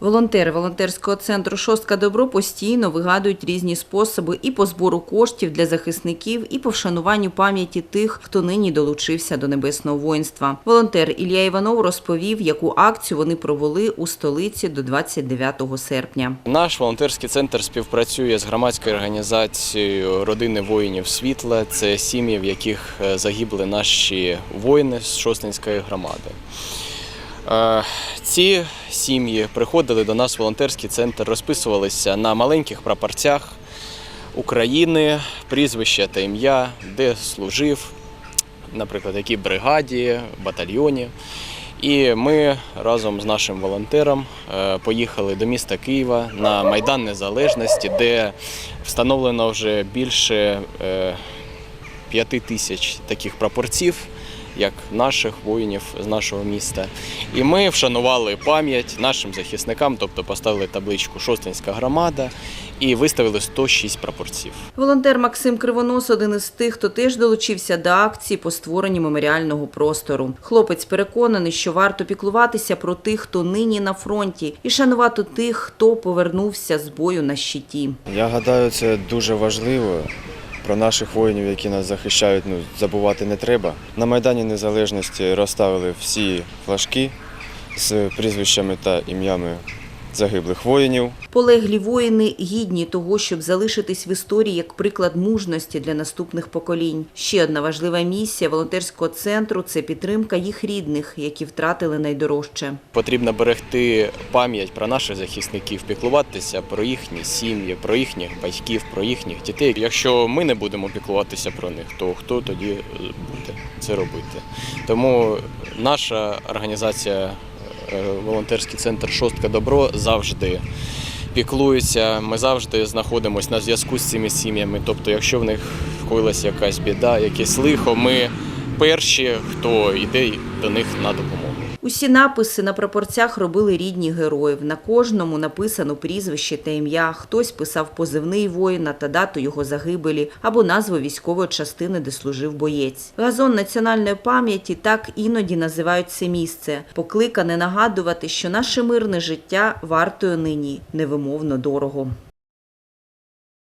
Волонтери волонтерського центру Шостка Добро постійно вигадують різні способи і по збору коштів для захисників, і по вшануванню пам'яті тих, хто нині долучився до небесного воїнства. Волонтер Ілля Іванов розповів, яку акцію вони провели у столиці до 29 серпня. Наш волонтерський центр співпрацює з громадською організацією Родини воїнів світла. Це сім'ї, в яких е, загибли наші воїни з Шостинської громади. Е, Ці сім'ї приходили до нас в волонтерський центр, розписувалися на маленьких прапорцях України, прізвище та ім'я, де служив, наприклад, якій бригаді, батальйоні. І ми разом з нашим волонтером е, поїхали до міста Києва на Майдан Незалежності, де встановлено вже більше е, п'яти тисяч таких прапорців, як наших воїнів з нашого міста. І ми вшанували пам'ять нашим захисникам, тобто поставили табличку Шостинська громада і виставили 106 прапорців. Волонтер Максим Кривонос один із тих, хто теж долучився до акції по створенню меморіального простору. Хлопець переконаний, що варто піклуватися про тих, хто нині на фронті, і шанувати тих, хто повернувся з бою на щиті. Я гадаю, це дуже важливо. Про наших воїнів, які нас захищають, ну забувати не треба. На Майдані Незалежності розставили всі флажки з прізвищами та ім'ями загиблих воїнів. Полеглі воїни гідні того, щоб залишитись в історії як приклад мужності для наступних поколінь. Ще одна важлива місія волонтерського центру це підтримка їх рідних, які втратили найдорожче. Потрібно берегти пам'ять про наших захисників, піклуватися про їхні сім'ї, про їхніх батьків, про їхніх дітей. Якщо ми не будемо піклуватися про них, то хто тоді буде це робити? Тому наша організація, волонтерський центр Шостка Добро завжди піклується. Ми завжди знаходимося на зв'язку з цими сім'ями. Тобто, якщо в них коїлася якась біда, якесь лихо, ми перші, хто йде до них на допомогу. Усі написи на прапорцях робили рідні героїв. На кожному написано прізвище та ім'я. Хтось писав позивний воїна та дату його загибелі або назву військової частини, де служив боєць. Газон національної пам'яті так іноді називають це місце, покликане нагадувати, що наше мирне життя вартує нині невимовно дорого.